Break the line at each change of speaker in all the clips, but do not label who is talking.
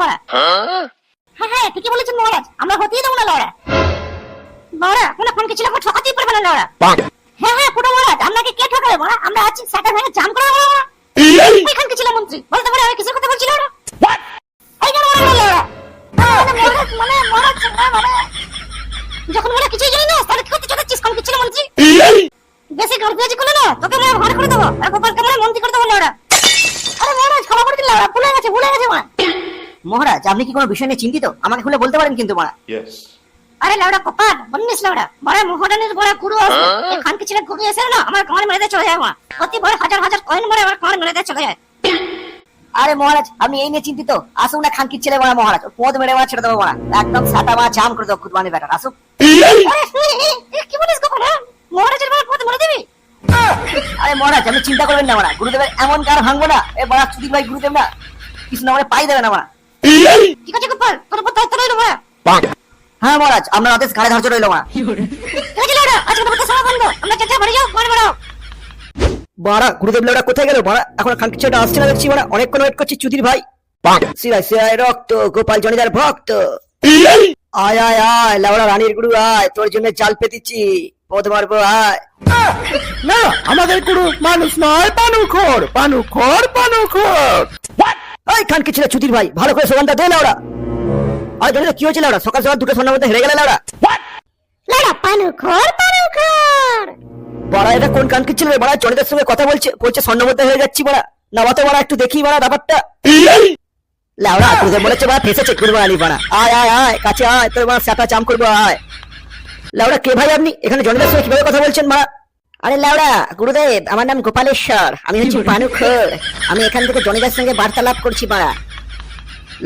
মারা হ্যাঁ? হ্যাঁ ঠিকই বলেছেন মহারাজ। আমরা হতেই দেবো না লড়া বড়া কোনো ফোন ছিল আমার ঠকাতেই পারবে না লড়া হ্যাঁ হ্যাঁ পুরো মহারাজ আপনাকে কে ঠকাবে বড়া আমরা আছি সাটা ভেঙে জাম করে দেবো বড়া এখানকে ছিল মন্ত্রী। বলতে পারে আমি কিসের কথা বলছি লড়া এই কেন বড়া লড়া মানে মহারাজ মানে মহারাজ না, মানে যখন ওরা কিছুই জানি না তাহলে কি করতে চাচ্ছিস কোন কিছু মন্ত্রী? বেশি গর্বিয়াজি করলে না তোকে আমরা ঘর করে দেবো আর গোপালকে আমরা মন্ত্রী করে দেবো লড়া আরে মহারাজ ক্ষমা করে দিন লড়া ভুলে গেছে ভুলে গেছে মা
মহারাজ আপনি কি কোনো বিষয় নিয়ে চিন্তিত? আমাকে খুলে বলতে পারেন কিন্তু মারা
আরে লাউডা কপাল বন্নিস লাউডা। বড় মহারানের বড় গুরু আছে। এই খানকে ছেলে গুরু এসে না আমার কামার মেরে চলে যায় মা। প্রতি বড় হাজার হাজার কয়েন মারে আমার কামার মেরে চলে যায়।
আরে মহারাজ আপনি এই নিয়ে চিন্তিত। আসুক না খানকির ছেলে মারা মহারাজ পদ মেরে মারা ছেড়ে দেবো মারা একদম সাটা মা জাম করে দেবো কুতবানি বেকার আসুক।
কি বলিস গোপাল হ্যাঁ? মহারাজের বড় পথ মরে দিবি?
আরে মহারাজ আপনি চিন্তা করবেন না মারা গুরুদেবের এমন কার ভাঙবো না? এ বড় চুদির ভাই গুরুদেব না কিছু না মানে পাই দেবে না মারা
গোপাল? দায়িত্ব রইল
হ্যাঁ? মহারাজ আপনার আদেশ ঘাড়ে ধার্য রইল মারা
ঠিক আছে আজকে তোমাকে সভা বন্ধ। আমরা চাচা বাড়ি যাও? বাড়ি বাড়াও
বাড়া গুরুদেব কোথায় গেল? বাড়া এখন ছেলেটা আসছে না দেখছি বাড়া। অনেকক্ষণ ওয়েট করছি চুদির ভাই। সিরাই সিরাই রক্ত গোপাল জনিদার ভক্ত। আয় আয় আয় লাউড়া রানীর গুরু আয় তোর জন্য চাল পেতেছি। পদ মারবো আয়।
না আমাদের গুরু মানুষ নয় পানুখোর পানুখোর পানুখোর।
ওই খানকি ছেলে চুদির ভাই? ভালো করে সোগানটা দে লাউড়া। আরে জনিদা কি হয়েছে লাউড়া? সকাল সকাল দুটো সন্ধ্যার মধ্যে হেরে গেলে লাউড়া।
লাউডা পানু খোর পানু খোর।
বড়া এটা কোন কানকি ছেলে বড়া জনিদার সঙ্গে কথা বলছে বলছে স্বর্ণ মধ্যে হয়ে যাচ্ছি বড়া। নামাতে বড়া একটু দেখি বড়া ব্যাপারটা। লাউড়া গুরুদেব বলেছে বড়া ফেসেছে কুরবা আলী বড়া। আয় আয় আয় কাছে আয় তোর বড়া সাটা চাম করব আয়। লাউড়া কে ভাই আপনি? এখানে জনিদার সঙ্গে কীভাবে কথা বলছেন মা আরে লাউড়া গুরুদেব আমার নাম গোপালেশ্বর। আমি হচ্ছি পানুখর। আমি এখান থেকে জনিদার সঙ্গে বার্তালাপ করছি বাড়া।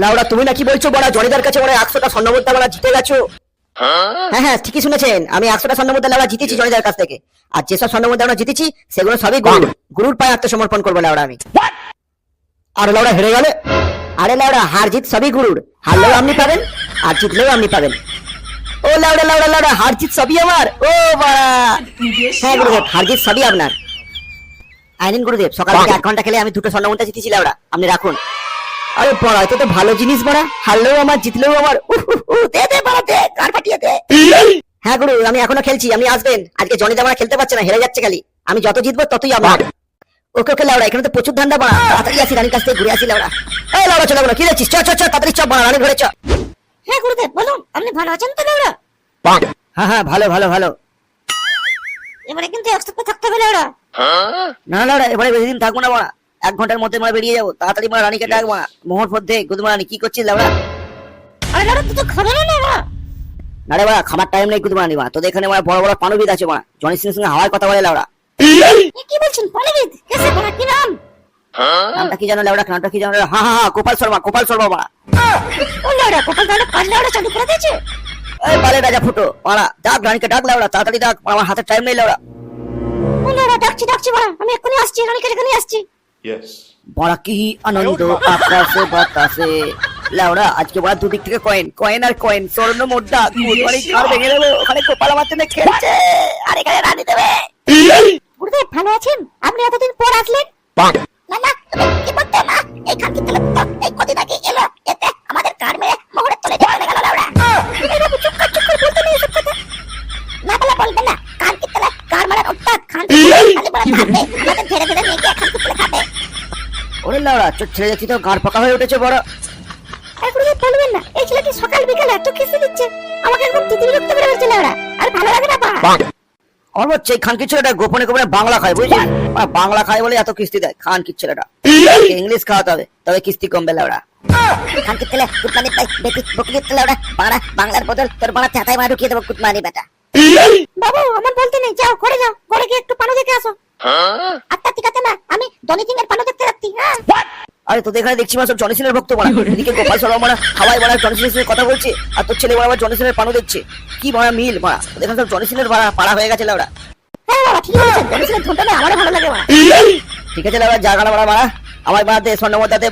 লাউড়া তুমি নাকি বলছো বড়া জনিদার কাছে বড়া একশোটা স্বর্ণমুদ্রা বড়া জিতে গেছো? হ্যাঁ হ্যাঁ ঠিকই শুনেছেন। আমি একশোটা স্বর্ণমুদ্রা লাউড়া জিতেছি জনিদার কাছ থেকে। আর যেসব স্বর্ণমুদ্রা আমরা জিতেছি সেগুলো সবই গুরু গুরুর পায়ে আত্মসমর্পণ করব লাউড়া আমি। আর লাউড়া হেরে গেলে? আরে লাউড়া হার জিত সবই গুরুর। হারলেও আপনি পাবেন আর জিতলেও আপনি পাবেন। লাউড়া লাউড়া লাউড়া হারজিত সবই আমার। ও বাড়া হ্যাঁ গুরুদেব হারজিত সবই আপনার। আইনিন গুরুদেব সকাল থেকে এক ঘণ্টা খেলে আমি দুটো স্বর্ণমুদ্রা জিতেছি লাউড়া। আপনি রাখুন। আরে বড়া এত তো ভালো জিনিস বড়া। হারলেও আমার জিতলেও আমার। উহ, উহ, উহ, দে দে বড়া দে কার পাঠিয়ে দে। হ্যাঁ গুরু আমি এখনও খেলছি আপনি আসবেন। আজকে জনি দামা খেলতে পারছে না হেরে যাচ্ছে খালি। আমি যত জিতবো ততই আমার। ওকে ওকে লাউড়া এখানে তো প্রচুর ধান্দা বাড়া। তাড়াতাড়ি আসি রানীর কাছ থেকে ঘুরে আসি লাউড়া। এই লাউড়া চলো বলো কি যাচ্ছিস? চ চ চ তাড়াতাড়ি চ বাড়া রানী ঘরে চ।
হ্যাঁ গুরুদেব বলুন আপনি ভালো আছেন তো লাউডা?
হ্যাঁ হ্যাঁ ভালো ভালো ভালো।
এবারে কিন্তু একসাথে থাকতে হবে লাউডা
না লাউড়া এবারে বেশি দিন থাকব না বাড়া এক ঘণ্টার মধ্যে মারা বেরিয়ে যাব। তাড়াতাড়ি মারা রানীকে ডাক মোহর রানী কি করছিস লাউড়া
আরে লাউডা তুই তো খাবে না না
না রে বাড়া খাবার টাইম নেই গুদমা রানী বাড়া তোদের এখানে বাড়া বড় বড় পানবিদ আছে বাড়া জনি সিং সঙ্গে হাওয়ায় কথা বলে লাউড়া
কি বলছেন বাড়া কি নাম?
নামটা কি জানো লাউড়া নামটা কি জানো? হ্যাঁ হ্যাঁ হ্যাঁ গোপাল শর্মা গোপাল শর্মা বাড়া
ও লাউডা গোপাল তাহলে কাজ লাউডা চালু করে দিয়েছে?
এই বালে রাজা ফুটো মারা ডাক রানীকে ডাক লাউড়া তাড়াতাড়ি ডাক আমার হাতে টাইম নেই লাউড়া
ডাকছি ডাকছি বাড়া আমি এক্ষুনি আসছি রানীকে এখানে আসছি।
বড়া কি আনন্দ আকাশে বাতাসে। লাউড়া আজকে বড়া দুদিক থেকে কয়েন কয়েন আর কয়েন স্বর্ণ মুদ্রা কুরবানি কার ভেঙে দেবো ওখানে আমার জন্য খেলছে। আর এখানে রানী দেবে।
লাউড়া
ছেড়ে যাচ্ছি তো গাঁড় পাকা হয়ে উঠেছে বড়।
আর বলবেন না এই ছেলেটি সকাল বিকালে এত কিস্তি দিচ্ছে। আমাকে একদম তিতি বিরক্ত করে ফেলছে লাউডা আর ভালো লাগে না পা?
আমার এই খানকির ছেলেটা গোপনে গোপনে বাংলা খায় বুঝলি? বাংলা খায় বলে এত কিস্তি দেয় খানকির ছেলেটা। ইংলিশ খাওয়াতে হবে তবে কিস্তি কমবে লাউড়া।
খানকি তেলে কুতমানি পাই বেটি বকলি তেলে লাউডা। বাড়া বাংলার বদল তোর বাড়া চাতাই মারা ঢুকিয়ে দেবো কুতমানি বেটা। বাবু আমার বলতে নেই যাও ঘরে যাও ঘরে গিয়ে একটু পানো দেখে আসো। আচ্ছা ঠিক না আমি দনি সিং এর পানো দেখতে যাচ্ছি হ্যাঁ?
আরে তোদের এখানে দেখছি মা সব জনি সিনের ভক্ত মারা। এদিকে গোপাল শর্মা মারা হাওয়াই মারা জনি সিনের সঙ্গে কথা বলছে আর তোর ছেলে মারা জনি সিনের পানো দেখছে। কি মারা মিল মারা? তোদের এখানে সব জনি সিনের পাড়া পাড়া হয়ে গেছে
হ্যাঁ বাবা ঠিক আমারও ভালো লাগে
ঠিক আছে মারা মারা। আমার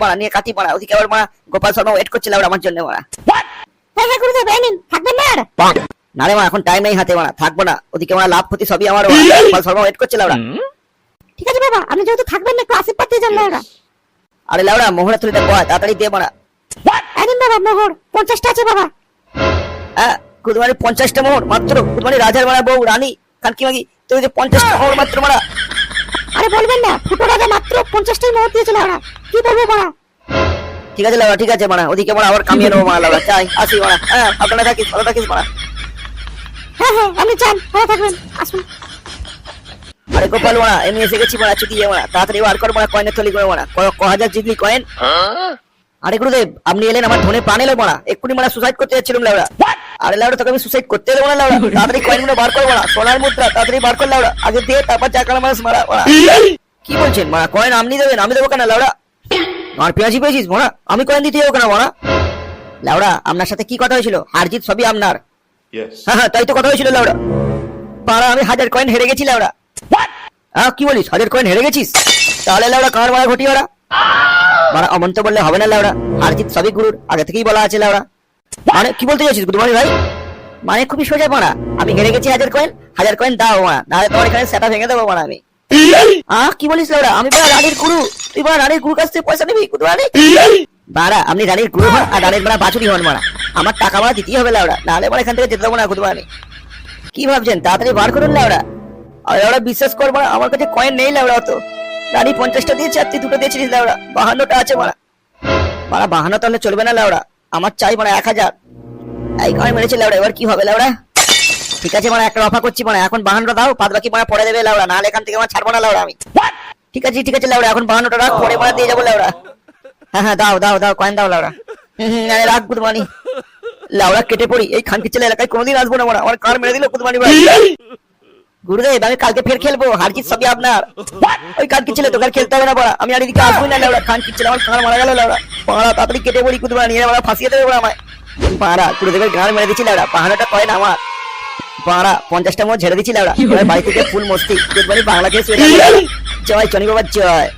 মারা নিয়ে কাটি মারা ওদিকে আবার মারা গোপাল শর্মা ওয়েট করছে আমার জন্য মারা।
হ্যাঁ হ্যাঁ গুরুদেব এই নিন থাকবেন না আর?
না রে মা এখন টাইম নেই হাতে মারা থাকব না ওদিকে মারা লাভ ক্ষতি সবই আমার গোপাল শর্মা ওয়েট করছে লাউড়া
ঠিক আছে বাবা আপনি যেহেতু থাকবেন না একটু আশীর্বাদ দিয়ে যান ওরা
আরে লাউড়া মোহরা তুলিটা বয় তাড়াতাড়ি দে মারা
একদিন বাবা মোহর পঞ্চাশটা আছে বাবা।
হ্যাঁ কুদমানি পঞ্চাশটা মোহর মাত্র কুদমানি রাজার মারা বউ রানী কানকি মাগি তুই যে পঞ্চাশটা মোহর মাত্র মারা
আরে বলবেন না ফুটো রাজা মাত্র পঞ্চাশটাই মোহর দিয়েছিল ওরা কি বলব বাবা?
ঠিক আছে লাউড়া ঠিক আছে মারা ওদিকে মারা আবার কামিয়ে নেব মারা লাউড়া চাই আসি মারা হ্যাঁ আপনারা থাকিস ভালো থাকিস মারা
হ্যাঁ হ্যাঁ আপনি চান ভালো থাকবেন আসুন।
আরে গোপাল মারা এমনি এসে গেছি মারা চুকি মারা তাড়াতাড়ি বার কর মারা কয়েনের থলি করে মারা ক- হাজার জিতলি কয়েন। আরে গুরুদেব আপনি এলেন আমার ধনে প্রাণ এলো মারা এক্ষুনি মারা সুসাইড করতে যাচ্ছিলাম লাউড়া। আরে লাউড়া তোকে আমি সুসাইড করতে দেবো না লাউড়া। তাড়াতাড়ি কয়েনগুলো বার কর মারা সোনার মুদ্রা তাড়াতাড়ি বার কর লাউড়া। আগে দিয়ে তারপর চাকার মারা মারা মারা কি বলছেন মারা কয়েন আপনি দেবেন আমি দেবো কেন লাউড়া? আমার পেঁয়াজি পেয়েছিস মারা আমি কয়েন দিতে যাব কেন মারা লাউড়া আপনার সাথে কি কথা হয়েছিল? হারজিত সবই আপনার. হ্যাঁ হ্যাঁ তাই তো কথা হয়েছিল লাউড়া। পাড়া আমি হাজার কয়েন হেরে গেছি লাউড়া। হ্যাঁ কি বলিস? হাজার কয়েন হেরে গেছিস? তাহলে লাউড়া কার মারা ঘটি ওরা? মারা অমন তো বললে হবে না লাউড়া। হারজিত সবই গুরুর। আগে থেকেই বলা আছে লাউড়া। মানে কি বলতে চাইছিস গুদমানি ভাই? মানে খুবই সোজা মারা। আমি হেরে গেছি হাজার কয়েন। হাজার কয়েন দাও মারা। নাহলে তোমার এখানে সেটা ভেঙে দেবো মারা আমি। আহ, কি বলিস লাউড়া? আমি বড় রানীর গুরু। তুই বড় রানীর গুরু কাছ থেকে পয়সা নিবি গুদমানি বাড়া আপনি রানীর গুরু হন আর রানীর মারা বাছুরি হন মারা। আমার টাকা মারা দিতেই হবে লাউড়া। নাহলে মারা এখান থেকে যেতে দেবো না গুদমানি কি ভাবছেন? তাড়াতাড়ি বার করুন লাউড়া। আর ওরা বিশ্বাস করব না আমার কাছে কয়েন নেই লাউড়া অত। রানী পঞ্চাশটা দিয়েছে, আর তুই দুটো দিয়েছিস লাউড়া বাহান্নটা আছে মারা। মারা, বাহান্ন তাহলে চলবে না লাউড়া আমার চাই মারা এক হাজার। এই কয়েন মেরেছে লাউড়া এবার কি হবে লাউড়া ঠিক আছে মানে একটা অফা করছি মানে এখন বাহান্নটা দাও, বাদ বাকি মানে পরে দেবে লাউড়া নাহলে এখান থেকে আমার ছাড়বো না লাউড়া আমি। ঠিক আছে ঠিক আছে লাউড়া এখন বাহান্নটা রাখ, পরে মানে দিয়ে যাব লাউড়া হ্যাঁ হ্যাঁ দাও দাও দাও কয়েন দাও লাউড়া হুম রাখ গুদমানি লাউড়া কেটে পড়ি, এই খানকি ছেলে এলাকায় কোনোদিন আসব না মারা, আমার কার মেরে দিল গুদমানি ভাই? গুরুদেব আমি কালকে ফের খেলব। হারজিত সবই আপনার। ওই কানকি ছেলে তোকে আর খেলতে হবে না বড়া। আমি আর এদিকে না লাউড়া ছেলে আমার কার মারা গেল লাউড়া পাড়া তাড়াতাড়ি কেটে পড়ি কুদমানি নিয়ে আমার ফাঁসিয়ে দেবে বড়া আমায়। পাড়া গুরুদেবের গান মেরে দিচ্ছি লাউড়া পাহাড়টা না আমার? পাড়া পঞ্চাশটা মো ঝেড়ে দিচ্ছি লাউড়া বাড়ি থেকে ফুল মস্তি। বাংলা খেয়ে জয় চনি বাবার জয়।